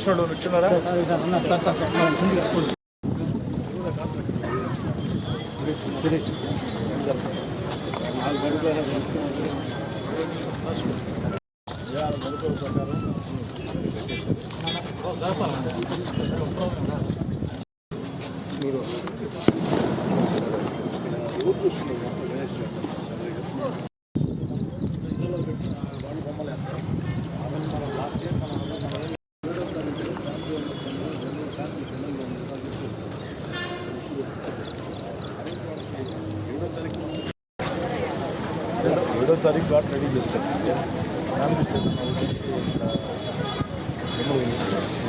బాబు irrigation వాళ్ళు వచ్చినారా ఏడో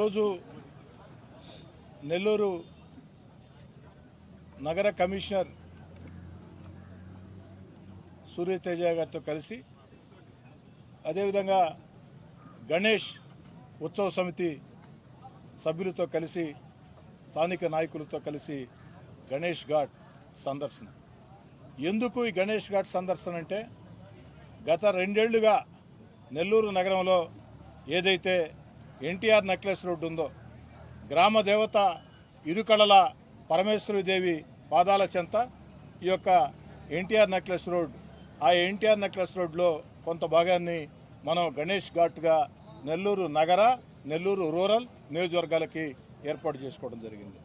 ఈరోజు నెల్లూరు నగర కమిషనర్ సూర్యతేజ గారితో కలిసి అదేవిధంగా గణేష్ ఉత్సవ సమితి సభ్యులతో కలిసి స్థానిక నాయకులతో కలిసి గణేష్ ఘాట్ సందర్శన. ఎందుకు ఈ గణేష్ ఘాట్ సందర్శన అంటే గత రెండేళ్ళుగా నెల్లూరు నగరంలో ఏదైతే ఎన్టీఆర్ నెక్లెస్ రోడ్డు ఉందో గ్రామ దేవత ఇరుకళల పరమేశ్వరి దేవి పాదాల చెంత ఈ యొక్క ఎన్టీఆర్ నెక్లెస్ రోడ్ ఆ ఎన్టీఆర్ నెక్లెస్ రోడ్లో కొంత భాగాన్ని మనం గణేష్ ఘాట్గా నెల్లూరు నగర నెల్లూరు రూరల్ నియోజకవర్గాలకి ఏర్పాటు చేసుకోవడం జరిగింది.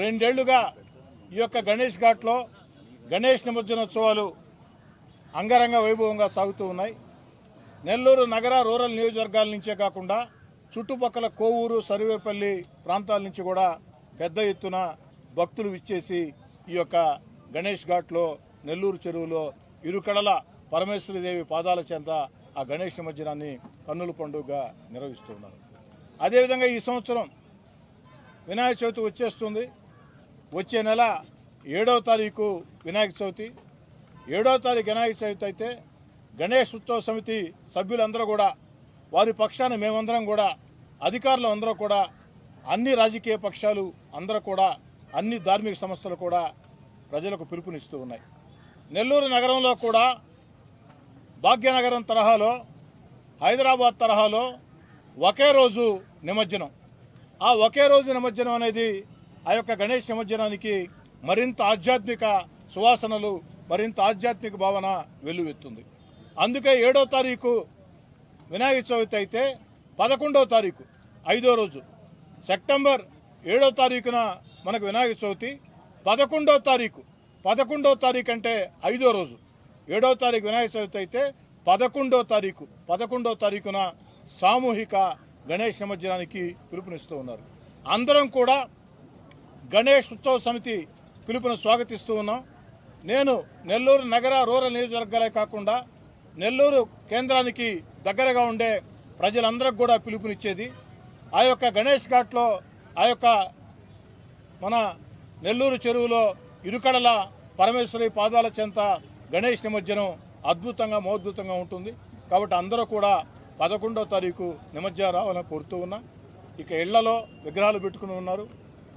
రెండేళ్ళుగా ఈ యొక్క గణేష్ ఘాట్లో గణేష్ నిమజ్జనోత్సవాలు అంగరంగ వైభవంగా సాగుతూ ఉన్నాయి. నెల్లూరు నగర రూరల్ నియోజకవర్గాల నుంచే కాకుండా చుట్టుపక్కల కోవూరు సర్వేపల్లి ప్రాంతాల నుంచి కూడా పెద్ద ఎత్తున భక్తులు విచ్చేసి ఈ యొక్క గణేష్ ఘాట్లో నెల్లూరు చెరువులో ఇరుకడల పరమేశ్వరిదేవి పాదాల చెంత ఆ గణేష్ నిమజ్జనాన్ని కన్నుల పండుగగా నిర్వహిస్తున్నారు అదేవిధంగా ఈ సంవత్సరం వినాయక చవితి వచ్చేస్తుంది. వచ్చే నెల ఏడవ తారీఖు వినాయక చవితి. ఏడవ తారీఖు వినాయక చవితి అయితే గణేష్ ఉత్సవ సమితి సభ్యులందరూ కూడా వారి పక్షాన మేమందరం కూడా అధికారులు అందరూ కూడా అన్ని రాజకీయ పక్షాలు అందరూ కూడా అన్ని ధార్మిక సంస్థలు కూడా ప్రజలకు పిలుపునిస్తూ ఉన్నాయి. నెల్లూరు నగరంలో కూడా భాగ్యనగరం తరహాలో హైదరాబాద్ తరహాలో ఒకే రోజు నిమజ్జనం. ఆ ఒకే రోజు నిమజ్జనం అనేది ఆ యొక్క గణేష్ నిమజ్జనానికి మరింత ఆధ్యాత్మిక సువాసనలు మరింత ఆధ్యాత్మిక భావన వెల్లువెత్తుంది. అందుకే ఏడో తారీఖు వినాయక చవితి అయితే పదకొండవ తారీఖు ఐదో రోజు. సెప్టెంబర్ ఏడో తారీఖున మనకు వినాయక చవితి పదకొండవ తారీఖు. పదకొండవ తారీఖు అంటే ఐదో రోజు. ఏడవ తారీఖు వినాయక చవితి అయితే పదకొండవ తారీఖు. పదకొండవ తారీఖున సామూహిక గణేష్ నిమజ్జనానికి పిలుపునిస్తూ ఉన్నారు. అందరం కూడా గణేష్ ఉత్సవ సమితి పిలుపును స్వాగతిస్తూ ఉన్నాం. నేను నెల్లూరు నగర రూరల్ నియోజకవర్గాలే కాకుండా నెల్లూరు కేంద్రానికి దగ్గరగా ఉండే ప్రజలందరికి కూడా పిలుపునిచ్చేది. ఆ యొక్క గణేష్ ఘాట్లో ఆ యొక్క మన నెల్లూరు చెరువులో ఇరుకడల పరమేశ్వరి పాదాల చెంత గణేష్ నిమజ్జనం అద్భుతంగా మోద్భుతంగా ఉంటుంది. కాబట్టి అందరూ కూడా పదకొండో తారీఖు నిమజ్జనం రావాలని కోరుతూ ఉన్నా. ఇక ఇళ్ళలో విగ్రహాలు పెట్టుకుని ఉన్నారు.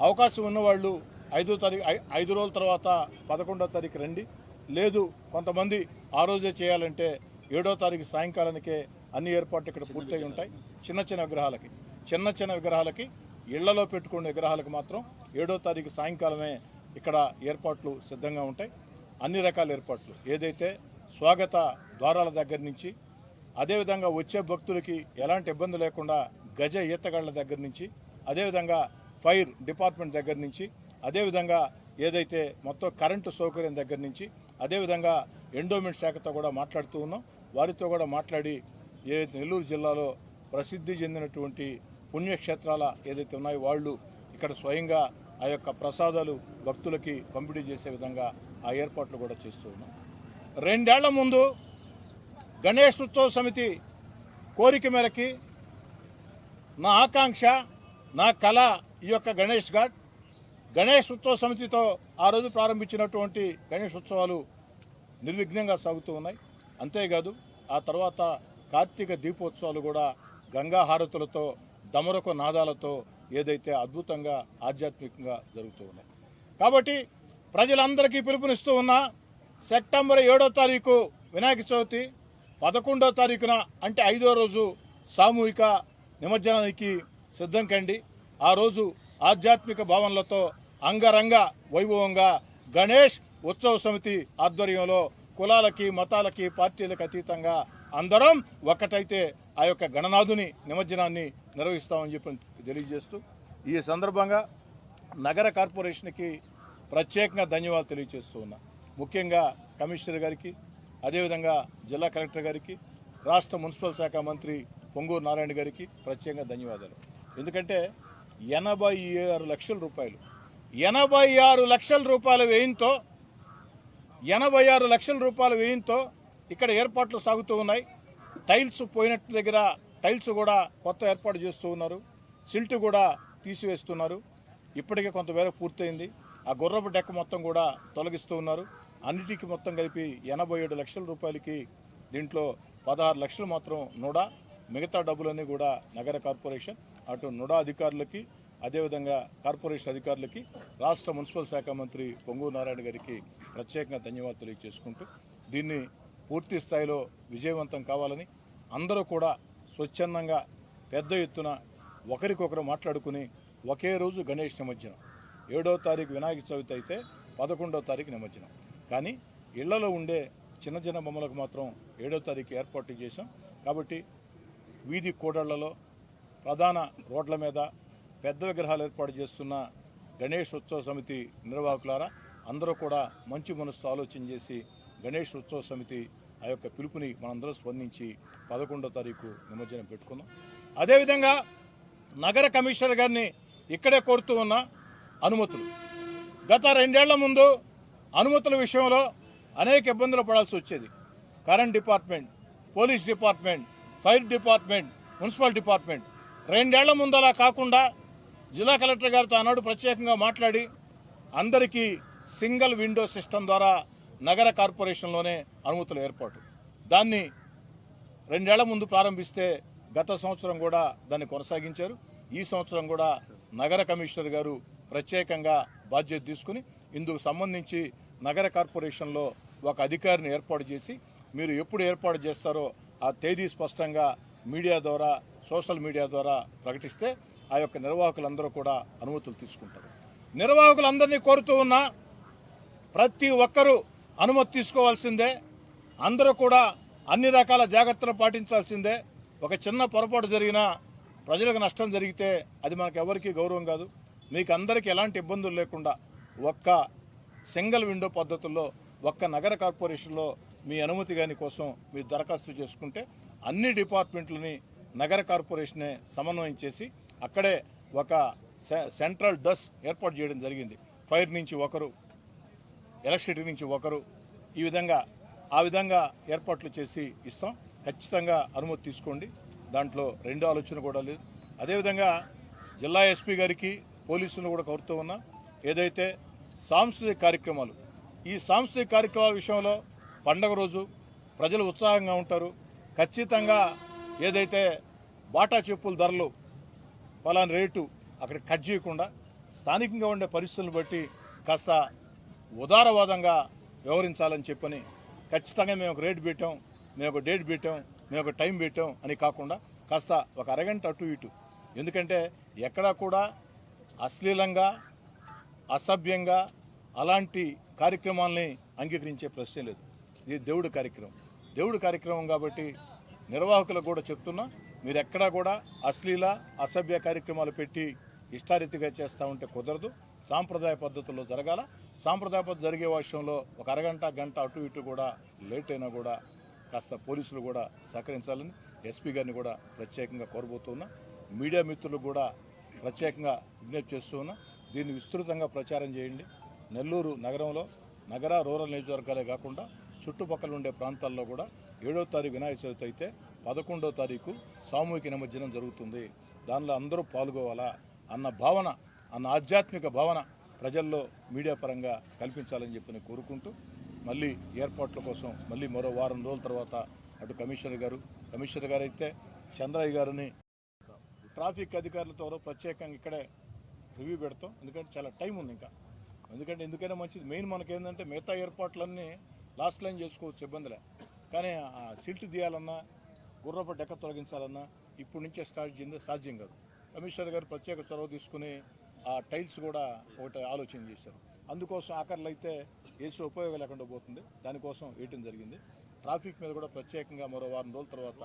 అవకాశం ఉన్నవాళ్ళు ఐదో తారీఖు ఐదు రోజుల తర్వాత పదకొండో తారీఖు రండి. లేదు కొంతమంది ఆ రోజే చేయాలంటే ఏడో తారీఖు సాయంకాలానికే అన్ని ఏర్పాట్లు ఇక్కడ పూర్తయి ఉంటాయి. చిన్న చిన్న విగ్రహాలకి. చిన్న చిన్న విగ్రహాలకి ఇళ్ళలో పెట్టుకునే విగ్రహాలకు మాత్రం ఏడో తారీఖు సాయంకాలమే ఇక్కడ ఏర్పాట్లు సిద్ధంగా ఉంటాయి. అన్ని రకాల ఏర్పాట్లు. ఏదైతే స్వాగత ద్వారాల దగ్గర నుంచి అదేవిధంగా వచ్చే భక్తులకి ఎలాంటి ఇబ్బంది లేకుండా గజ ఈతగాళ్ళ దగ్గర నుంచి అదేవిధంగా ఫైర్ డిపార్ట్మెంట్ దగ్గర నుంచి అదేవిధంగా ఏదైతే మొత్తం కరెంటు సౌకర్యం దగ్గర నుంచి అదేవిధంగా ఎండోమెంట్ శాఖతో కూడా మాట్లాడుతూ ఉన్నాం. వారితో కూడా మాట్లాడి ఏ నెల్లూరు జిల్లాలో ప్రసిద్ధి చెందినటువంటి పుణ్యక్షేత్రాల ఏదైతే ఉన్నాయో వాళ్ళు ఇక్కడ స్వయంగా ఆ యొక్క ప్రసాదాలు భక్తులకి పంపిణీ చేసే విధంగా ఆ ఏర్పాట్లు కూడా చేస్తూ ఉన్నాం. రెండేళ్ళ ముందు గణేష్ ఉత్సవ సమితి కోరిక మేరకి నా ఆకాంక్ష నా కళ ఈ యొక్క గణేష్ ఘాట్ గణేష్ ఉత్సవ సమితితో ఆ రోజు ప్రారంభించినటువంటి గణేష్ ఉత్సవాలు నిర్విఘ్నంగా సాగుతూ ఉన్నాయి. అంతేకాదు ఆ తర్వాత కార్తీక దీపోత్సవాలు కూడా గంగా హారతులతో దమరక నాదాలతో ఏదైతే అద్భుతంగా ఆధ్యాత్మికంగా జరుగుతూ ఉన్నాయి. కాబట్టి ప్రజలందరికీ పిలుపునిస్తూ ఉన్నా సెప్టెంబర్ ఏడో తారీఖు వినాయక చవితి పదకొండో తారీఖున అంటే ఐదో రోజు సామూహిక నిమజ్జనానికి సిద్ధం కండి. ఆ రోజు ఆధ్యాత్మిక భావనలతో అంగరంగ వైభవంగా గణేష్ ఉత్సవ సమితి ఆధ్వర్యంలో కులాలకి మతాలకి పార్టీలకు అతీతంగా అందరం ఒక్కటైతే ఆ యొక్క గణనాథుని నిమజ్జనాన్ని నిర్వహిస్తామని చెప్పి తెలియజేస్తూ ఈ సందర్భంగా నగర కార్పొరేషన్కి ప్రత్యేకంగా ధన్యవాదాలు తెలియజేస్తూ ఉన్నా. ముఖ్యంగా కమిషనర్ గారికి అదేవిధంగా జిల్లా కలెక్టర్ గారికి రాష్ట్ర మున్సిపల్ శాఖ మంత్రి పొంగూరు నారాయణ గారికి ప్రత్యేకంగా ధన్యవాదాలు. ఎందుకంటే ఎనభై ఆరు లక్షల రూపాయలు ఎనభై ఆరు లక్షల రూపాయల వ్యయంతో ఎనభై ఆరు లక్షల రూపాయల వ్యయంతో ఇక్కడ ఏర్పాట్లు సాగుతూ ఉన్నాయి. టైల్స్ పోయినట్టు దగ్గర టైల్స్ కూడా కొత్త ఏర్పాటు చేస్తూ ఉన్నారు. సిల్ట్ కూడా తీసివేస్తున్నారు. ఇప్పటికే కొంతమేర పూర్తయింది. ఆ గుర్రపు డెక్క మొత్తం కూడా తొలగిస్తూ ఉన్నారు. అన్నిటికీ మొత్తం కలిపి ఎనభై ఏడు లక్షల రూపాయలకి దీంట్లో పదహారు లక్షలు మాత్రం నుడా. మిగతా డబ్బులన్నీ కూడా నగర కార్పొరేషన్ అటు నుడా అధికారులకి అదేవిధంగా కార్పొరేషన్ అధికారులకి రాష్ట్ర మున్సిపల్ శాఖ మంత్రి పొంగు నారాయణ గారికి ప్రత్యేకంగా ధన్యవాదాలు తెలియజేసుకుంటూ దీన్ని పూర్తి స్థాయిలో విజయవంతం కావాలని అందరూ కూడా స్వచ్ఛందంగా పెద్ద ఎత్తున ఒకరికొకరు మాట్లాడుకుని ఒకే రోజు గణేష్ నిమజ్జనం. ఏడో తారీఖు వినాయక చవితి అయితే పదకొండో తారీఖు నిమజ్జనం. కానీ ఇళ్ళలో ఉండే చిన్న చిన్న బొమ్మలకు మాత్రం ఏడో తారీఖు ఏర్పాటు చేశాం. కాబట్టి వీధి కూడళ్ళలో ప్రధాన రోడ్ల మీద పెద్ద విగ్రహాలు ఏర్పాటు చేస్తున్న గణేష్ ఉత్సవ సమితి నిర్వాహకులారా అందరూ కూడా మంచి మనస్సు ఆలోచన చేసి గణేష్ ఉత్సవ సమితి ఆ యొక్క పిలుపుని మనందరం స్పందించి పదకొండో తారీఖు నిమజ్జనం పెట్టుకుందాం. అదేవిధంగా నగర కమిషనర్ గారిని ఇక్కడే కోరుతూ ఉన్న అనుమతులు. గత రెండేళ్ళ ముందు అనుమతుల విషయంలో అనేక ఇబ్బందులు పడాల్సి వచ్చేది. Current department police department fire department municipal department. రెండేళ్ళ ముందు అలా కాకుండా జిల్లా కలెక్టర్ గారితో ఆనాడు ప్రత్యేకంగా మాట్లాడి అందరికీ సింగిల్ విండో సిస్టమ్ ద్వారా నగర కార్పొరేషన్లోనే అనుమతుల ఏర్పాటు. దాన్ని రెండేళ్ళ ముందు ప్రారంభిస్తే గత సంవత్సరం కూడా దాన్ని కొనసాగించారు. ఈ సంవత్సరం కూడా నగర కమిషనర్ గారు ప్రత్యేకంగా బాధ్యత తీసుకుని ఇందుకు సంబంధించి నగర కార్పొరేషన్లో ఒక అధికారిని ఏర్పాటు చేసి మీరు ఎప్పుడు ఏర్పాటు చేస్తారో ఆ తేదీ స్పష్టంగా మీడియా ద్వారా సోషల్ మీడియా ద్వారా ప్రకటిస్తే ఆ యొక్క నిర్వాహకులందరూ కూడా అనుమతులు తీసుకుంటారు. నిర్వాహకులందరినీ కోరుతూ ఉన్నా ప్రతి ఒక్కరూ అనుమతి తీసుకోవాల్సిందే. అందరూ కూడా అన్ని రకాల జాగ్రత్తలు పాటించాల్సిందే. ఒక చిన్న పొరపాటు జరిగినా ప్రజలకు నష్టం జరిగితే అది మనకు ఎవరికీ గౌరవం కాదు. మీకు అందరికీ ఎలాంటి ఇబ్బందులు లేకుండా ఒక్క సింగిల్ విండో పద్ధతుల్లో ఒక్క నగర కార్పొరేషన్లో మీ అనుమతి కాని కోసం మీరు దరఖాస్తు చేసుకుంటే అన్ని డిపార్ట్మెంట్లని నగర కార్పొరేషనే సమన్వయం చేసి అక్కడే ఒక సె- సెంట్రల్ డస్ ఏర్పాటు చేయడం జరిగింది. ఫైర్ నుంచి ఒకరు ఎలక్ట్రిసిటీ నుంచి ఒకరు ఈ విధంగా ఆ విధంగా ఏర్పాట్లు చేసి ఇస్తాం. ఖచ్చితంగా అనుమతి తీసుకోండి. దాంట్లో రెండో ఆలోచన కూడా లేదు. అదేవిధంగా జిల్లా ఎస్పీ గారికి పోలీసులను కూడా కోరుతూ ఉన్నా. ఏదైతే సాంస్కృతిక కార్యక్రమాలు ఈ సాంస్కృతిక కార్యక్రమాల విషయంలో పండగ రోజు ప్రజలు ఉత్సాహంగా ఉంటారు. ఖచ్చితంగా ఏదైతే బాటా చెప్పుల ధరలు ఫలాని రేటు అక్కడ కట్ చేయకుండా స్థానికంగా ఉండే పరిస్థితులను బట్టి కాస్త ఉదారవాదంగా వ్యవహరించాలని చెప్పని ఖచ్చితంగా మేము ఒక రేటు పెట్టాం మేము ఒక డేట్ పెట్టాం మేము ఒక టైం పెట్టాం అని కాకుండా కాస్త ఒక అరగంట అటు ఇటు. ఎందుకంటే ఎక్కడా కూడా అశ్లీలంగా అసభ్యంగా అలాంటి కార్యక్రమాల్ని అంగీకరించే ప్రశ్నే లేదు. ఇది దేవుడి కార్యక్రమం. దేవుడి కార్యక్రమం కాబట్టి నిర్వాహకులకు కూడా చెప్తున్నా మీరు ఎక్కడా కూడా అశ్లీల అసభ్య కార్యక్రమాలు పెట్టి ఇష్టారీతిగా చేస్తూ ఉంటే కుదరదు. సాంప్రదాయ పద్ధతుల్లో జరగాల. సాంప్రదాయ పద్ధతి జరిగే విషయంలో ఒక అరగంట గంట అటు ఇటు కూడా లేట్ అయినా కూడా కాస్త పోలీసులు కూడా సహకరించాలని ఎస్పీ గారిని కూడా ప్రత్యేకంగా కోరబోతున్నా మీడియా మిత్రులకు కూడా ప్రత్యేకంగా విజ్ఞప్తి చేస్తూ ఉన్నా. దీన్ని విస్తృతంగా ప్రచారం చేయండి. నెల్లూరు నగరంలో నగర రూరల్ నియోజకవర్గాలే కాకుండా చుట్టుపక్కల ఉండే ప్రాంతాల్లో కూడా ఏడో తారీఖు వినాయక చవితి అయితే పదకొండో తారీఖు సామూహిక నిమజ్జనం జరుగుతుంది. దానిలో అందరూ పాల్గొవాలా అన్న భావన అన్న ఆధ్యాత్మిక భావన ప్రజల్లో మీడియా పరంగా కల్పించాలని చెప్పి నేను కోరుకుంటూ మళ్ళీ ఏర్పాట్ల కోసం మళ్ళీ మరో వారం రోజుల తర్వాత అటు కమిషనర్ గారు కమిషనర్ గారు అయితే చంద్రయ్య గారిని ట్రాఫిక్ అధికారులతో ప్రత్యేకంగా ఇక్కడే రివ్యూ పెడతాం. ఎందుకంటే చాలా టైం ఉంది ఇంకా. ఎందుకంటే ఎందుకైనా మంచిది. మెయిన్ మనకేంటంటే మిగతా ఏర్పాట్లన్నీ లాస్ట్ లైన్ చేసుకోవచ్చు ఇబ్బందిలే. కానీ ఆ సిల్ట్ తీయాలన్నా గుర్రపు డెక్క తొలగించాలన్నా ఇప్పటి నుంచే స్టార్ట్ చేయండి సాధ్యం కాదు. కమిషనర్ గారు ప్రత్యేక చొరవ తీసుకుని ఆ టైల్స్ కూడా ఒకటి ఆలోచన చేశారు. అందుకోసం ఆఖరిలో అయితే ఏసీ ఉపయోగం లేకుండా పోతుంది. దానికోసం వేయటం జరిగింది. ట్రాఫిక్ మీద కూడా ప్రత్యేకంగా మరో వారం రోజుల తర్వాత